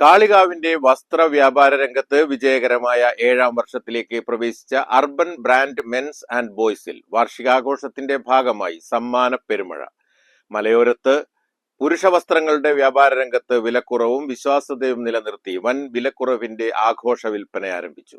കാളികാവിന്റെ വസ്ത്ര വ്യാപാര രംഗത്ത് വിജയകരമായ ഏഴാം വർഷത്തിലേക്ക് പ്രവേശിച്ച അർബൻ ബ്രാൻഡ് മെൻസ് ആൻഡ് ബോയ്സിൽ വാർഷികാഘോഷത്തിന്റെ ഭാഗമായി സമ്മാന പെരുമഴ. മലയോരത്ത് പുരുഷ വസ്ത്രങ്ങളുടെ വ്യാപാര രംഗത്ത് വിലക്കുറവും വിശ്വാസ്യതയും നിലനിർത്തി വൻ വിലക്കുറവിന്റെ ആഘോഷ വിൽപ്പന ആരംഭിച്ചു.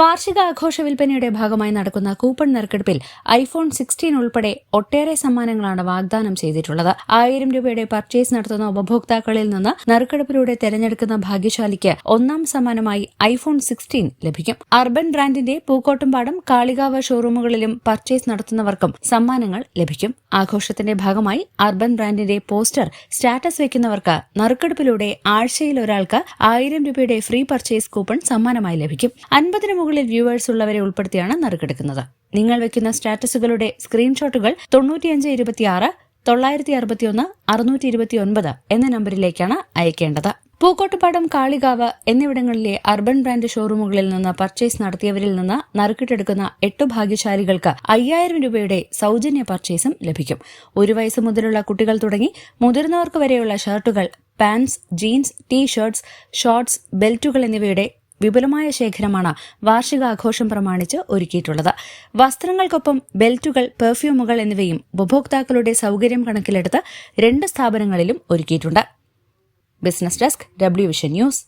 വാർഷികാഘോഷ വിൽപ്പനയുടെ ഭാഗമായി നടക്കുന്ന കൂപ്പൺ നറുക്കെടുപ്പിൽ ഐഫോൺ സിക്സ്റ്റീൻ ഉൾപ്പെടെ ഒട്ടേറെ സമ്മാനങ്ങളാണ് വാഗ്ദാനം ചെയ്തിട്ടുള്ളത്. ആയിരം രൂപയുടെ പർച്ചേസ് നടത്തുന്ന ഉപഭോക്താക്കളിൽ നിന്ന് നറുക്കെടുപ്പിലൂടെ തെരഞ്ഞെടുക്കുന്ന ഭാഗ്യശാലിക്ക് ഒന്നാം സമ്മാനമായി ഐഫോൺ സിക്സ്റ്റീൻ ലഭിക്കും. അർബൻ ബ്രാൻഡിന്റെ പൂക്കോട്ടുംപാടം കാളികാവ് ഷോറൂമുകളിലും പർച്ചേസ് നടത്തുന്നവർക്കും സമ്മാനങ്ങൾ ലഭിക്കും. ആഘോഷത്തിന്റെ ഭാഗമായി അർബൻ ബ്രാൻഡിന്റെ പോസ്റ്റർ സ്റ്റാറ്റസ് വെക്കുന്നവർക്ക് നറുക്കെടുപ്പിലൂടെ ആഴ്ചയിൽ ഒരാൾക്ക് ആയിരം രൂപയുടെ ഫ്രീ പർച്ചേസ് കൂപ്പൺ സമ്മാനമായി ലഭിക്കും. അൻപതിന് മുകളിൽ വ്യൂവേഴ്സ് ഉള്ളവരെ ഉൾപ്പെടുത്തിയാണ് നറുക്കെടുക്കുന്നത്. നിങ്ങൾ വെക്കുന്ന സ്റ്റാറ്റസുകളുടെ സ്ക്രീൻഷോട്ടുകൾ തൊണ്ണൂറ്റിയഞ്ച് ഇരുപത്തിയാറ് തൊള്ളായിരത്തി അറുപത്തിയൊന്ന് അറുന്നൂറ്റി ഇരുപത്തിയൊൻപത് എന്ന നമ്പറിലേക്കാണ് അയക്കേണ്ടത്. പൂക്കോട്ടുപാടം കാളികാവ് എന്നിവിടങ്ങളിലെ അർബൻ ബ്രാൻഡ് ഷോറൂമുകളിൽ നിന്ന് പർച്ചേസ് നടത്തിയവരിൽ നിന്ന് നറുക്കിട്ടെടുക്കുന്ന എട്ട് ഭാഗ്യശാലികൾക്ക് അയ്യായിരം രൂപയുടെ സൗജന്യ പർച്ചേസും ലഭിക്കും. ഒരു വയസ്സ് മുതലുള്ള കുട്ടികൾ തുടങ്ങി മുതിർന്നവർക്ക് വരെയുള്ള ഷർട്ടുകൾ pants jeans tee shirts shorts ബെൽറ്റുകൾ എന്നിവയുടെ വിപുലമായ ശേഖരമാണ് വാർഷികാഘോഷം പ്രമാണിച്ച് ഒരുക്കിയിട്ടുള്ളത്. വസ്ത്രങ്ങൾക്കൊപ്പം ബെൽറ്റുകൾ പെർഫ്യൂമുകൾ എന്നിവയും ഉപഭോക്താക്കളുടെ സൗകര്യം കണക്കിലെടുത്ത് രണ്ട് സ്ഥാപനങ്ങളിലും ഒരുക്കിയിട്ടുണ്ട്. Business desk W vision news.